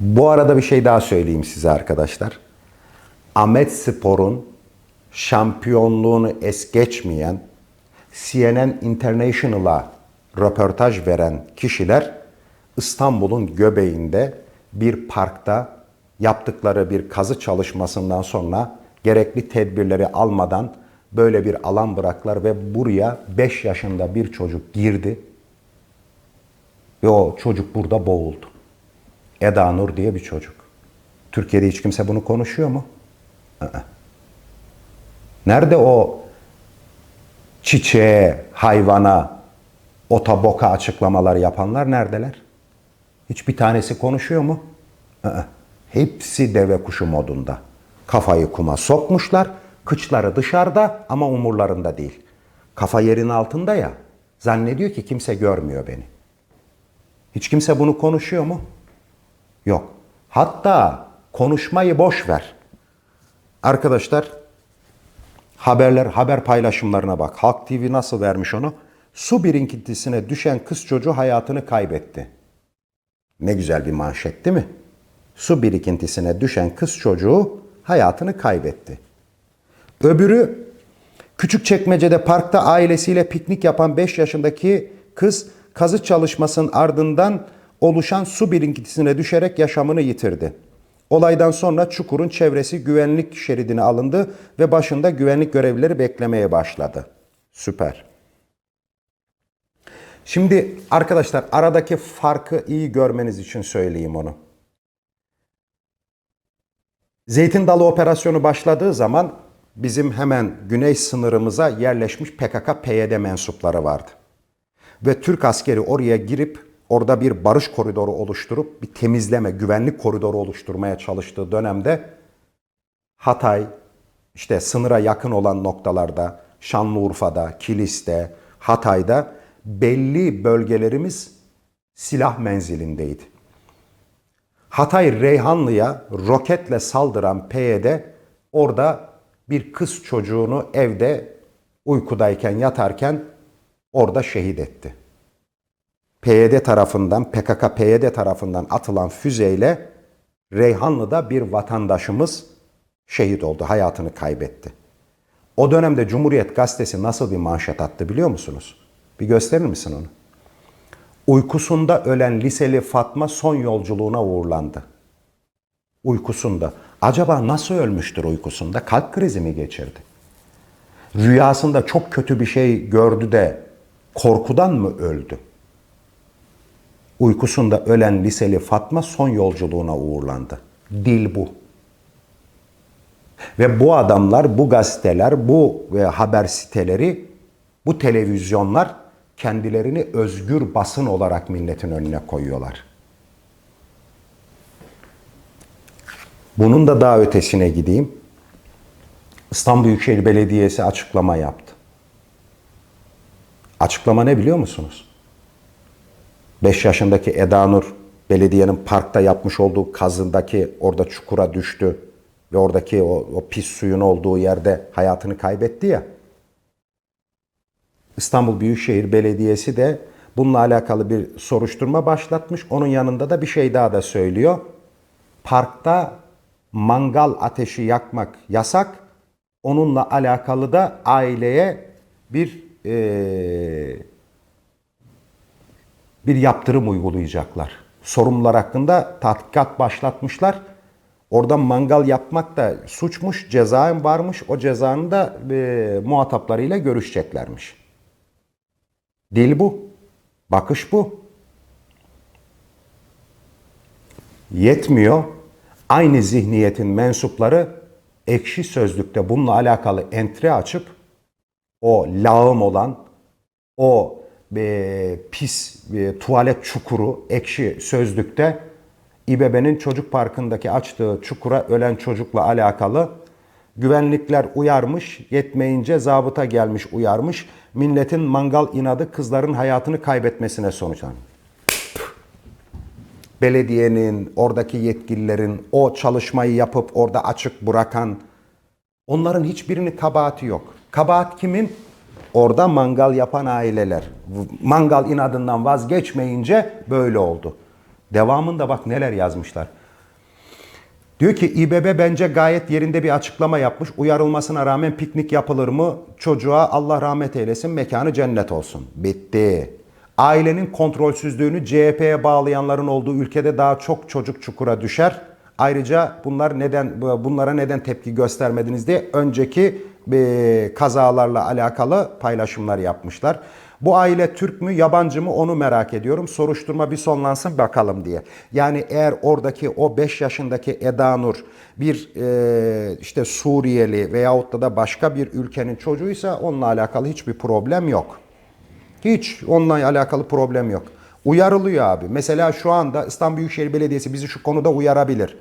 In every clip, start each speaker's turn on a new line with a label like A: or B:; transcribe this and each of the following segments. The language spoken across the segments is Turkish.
A: Bu arada bir şey daha söyleyeyim size arkadaşlar. Ahmet Spor'un şampiyonluğunu es geçmeyen CNN International'a röportaj veren kişiler İstanbul'un göbeğinde bir parkta yaptıkları bir kazı çalışmasından sonra gerekli tedbirleri almadan böyle bir alan bıraktılar ve buraya 5 yaşında bir çocuk girdi ve o çocuk burada boğuldu. Eda Nur diye bir çocuk. Türkiye'de hiç kimse bunu konuşuyor mu? Aa. Nerede o çiçeğe, hayvana, ota boka açıklamalar yapanlar neredeler? Hiçbir tanesi konuşuyor mu? Aa. Hepsi deve kuşu modunda. Kafayı kuma sokmuşlar, kıçları dışarıda ama umurlarında değil. Kafa yerin altında ya, zannediyor ki kimse görmüyor beni. Hiç kimse bunu konuşuyor mu? Yok. Hatta konuşmayı boş ver. Arkadaşlar haberler haber paylaşımlarına bak. Halk TV nasıl vermiş onu? Su birikintisine düşen kız çocuğu hayatını kaybetti. Ne güzel bir manşet değil mi? Su birikintisine düşen kız çocuğu hayatını kaybetti. Öbürü Küçükçekmece'de parkta ailesiyle piknik yapan 5 yaşındaki kız kazı çalışmasının ardından oluşan su birikintisine düşerek yaşamını yitirdi. Olaydan sonra çukurun çevresi güvenlik şeridine alındı ve başında güvenlik görevlileri beklemeye başladı. Süper. Şimdi arkadaşlar aradaki farkı iyi görmeniz için söyleyeyim onu. Zeytin Dalı operasyonu başladığı zaman bizim hemen güney sınırımıza yerleşmiş PKK-PYD mensupları vardı. Ve Türk askeri oraya girip orada bir barış koridoru oluşturup bir temizleme, güvenlik koridoru oluşturmaya çalıştığı dönemde Hatay, işte sınıra yakın olan noktalarda, Şanlıurfa'da, Kilis'te, Hatay'da belli bölgelerimiz silah menzilindeydi. Hatay Reyhanlı'ya roketle saldıran PYD orada bir kız çocuğunu evde uykudayken yatarken orada şehit etti. PYD tarafından, PKK-PYD tarafından atılan füzeyle Reyhanlı'da bir vatandaşımız şehit oldu, hayatını kaybetti. O dönemde Cumhuriyet Gazetesi nasıl bir manşet attı biliyor musunuz? Bir gösterir misin onu? Uykusunda ölen liseli Fatma son yolculuğuna uğurlandı. Uykusunda. Acaba nasıl ölmüştür uykusunda? Kalp krizi mi geçirdi? Rüyasında çok kötü bir şey gördü de korkudan mı öldü? Uykusunda ölen liseli Fatma son yolculuğuna uğurlandı. Dil bu. Ve bu adamlar, bu gazeteler, bu haber siteleri, bu televizyonlar kendilerini özgür basın olarak milletin önüne koyuyorlar. Bunun da daha ötesine gideyim. İstanbul Büyükşehir Belediyesi açıklama yaptı. Açıklama ne biliyor musunuz? 5 yaşındaki Eda Nur belediyenin parkta yapmış olduğu kazındaki orada çukura düştü ve oradaki o, o pis suyun olduğu yerde hayatını kaybetti ya. İstanbul Büyükşehir Belediyesi de bununla alakalı bir soruşturma başlatmış. Onun yanında da bir şey daha da söylüyor. Parkta mangal ateşi yakmak yasak. Onunla alakalı da aileye bir eee bir yaptırım uygulayacaklar. Sorumlular hakkında tahkikat başlatmışlar. Orada mangal yapmak da suçmuş, ceza varmış. O cezanın da e, muhataplarıyla görüşeceklermiş. Dil bu. Bakış bu. Yetmiyor. Aynı zihniyetin mensupları ekşi sözlükte bununla alakalı entre açıp o lağım olan, o e, pis e, tuvalet çukuru ekşi sözlükte İBB'nin çocuk parkındaki açtığı çukura ölen çocukla alakalı güvenlikler uyarmış, yetmeyince zabıta gelmiş uyarmış. Milletin mangal inadı kızların hayatını kaybetmesine sonuçlanmış. Belediyenin, oradaki yetkililerin o çalışmayı yapıp orada açık bırakan onların hiçbirinin kabahati yok. Kabahat kimin? Orada mangal yapan aileler. Mangal inadından vazgeçmeyince böyle oldu. Devamında bak neler yazmışlar. Diyor ki İBB bence gayet yerinde bir açıklama yapmış. Uyarılmasına rağmen piknik yapılır mı? Çocuğa Allah rahmet eylesin, mekanı cennet olsun. Bitti. Ailenin kontrolsüzlüğünü CHP'ye bağlayanların olduğu ülkede daha çok çocuk çukura düşer. Ayrıca bunlar neden bunlara neden tepki göstermediniz diye önceki e, kazalarla alakalı paylaşımlar yapmışlar. Bu aile Türk mü yabancı mı onu merak ediyorum. Soruşturma bir sonlansın bakalım diye. Yani eğer oradaki o 5 yaşındaki Eda Nur bir e, işte Suriyeli veyahut da da başka bir ülkenin çocuğuysa onunla alakalı hiçbir problem yok. Hiç onunla alakalı problem yok. Uyarılıyor abi. Mesela şu anda İstanbul Büyükşehir Belediyesi bizi şu konuda uyarabilir.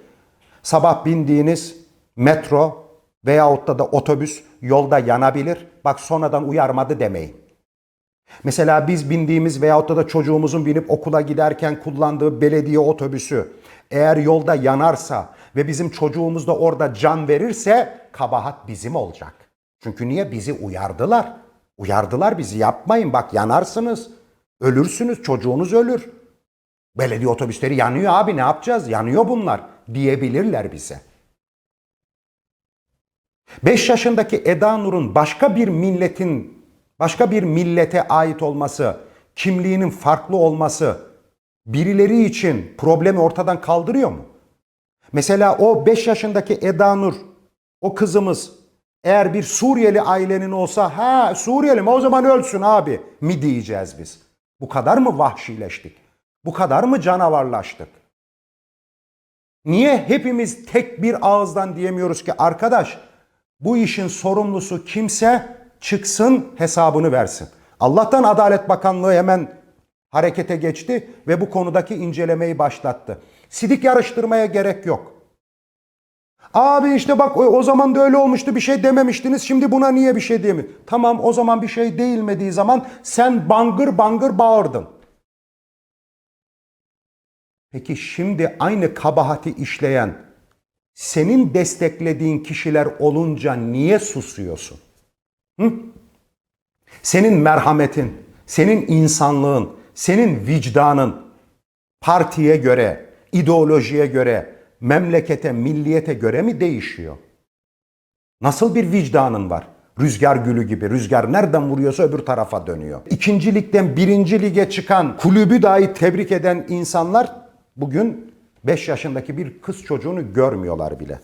A: Sabah bindiğiniz metro veyahut da da otobüs yolda yanabilir. Bak sonradan uyarmadı demeyin. Mesela biz bindiğimiz veyahut da da çocuğumuzun binip okula giderken kullandığı belediye otobüsü eğer yolda yanarsa ve bizim çocuğumuz da orada can verirse kabahat bizim olacak. Çünkü niye? Bizi uyardılar. Uyardılar bizi yapmayın bak yanarsınız. Ölürsünüz çocuğunuz ölür. Belediye otobüsleri yanıyor abi ne yapacağız? Yanıyor bunlar diyebilirler bize. 5 yaşındaki Eda Nur'un başka bir milletin, başka bir millete ait olması, kimliğinin farklı olması birileri için problemi ortadan kaldırıyor mu? Mesela o 5 yaşındaki Eda Nur, o kızımız eğer bir Suriyeli ailenin olsa ha Suriyeli mi o zaman ölsün abi mi diyeceğiz biz. Bu kadar mı vahşileştik? Bu kadar mı canavarlaştık? Niye hepimiz tek bir ağızdan diyemiyoruz ki arkadaş bu işin sorumlusu kimse çıksın hesabını versin. Allah'tan Adalet Bakanlığı hemen harekete geçti ve bu konudaki incelemeyi başlattı. Sidik yarıştırmaya gerek yok. Abi işte bak o, zaman da öyle olmuştu bir şey dememiştiniz şimdi buna niye bir şey diyemi? Tamam o zaman bir şey değilmediği zaman sen bangır bangır bağırdın. Peki şimdi aynı kabahati işleyen senin desteklediğin kişiler olunca niye susuyorsun? Hı? Senin merhametin, senin insanlığın, senin vicdanın partiye göre, ideolojiye göre, memlekete, milliyete göre mi değişiyor? Nasıl bir vicdanın var? Rüzgar gülü gibi. Rüzgar nereden vuruyorsa öbür tarafa dönüyor. İkinci ligden birinci lige çıkan kulübü dahi tebrik eden insanlar bugün 5 yaşındaki bir kız çocuğunu görmüyorlar bile.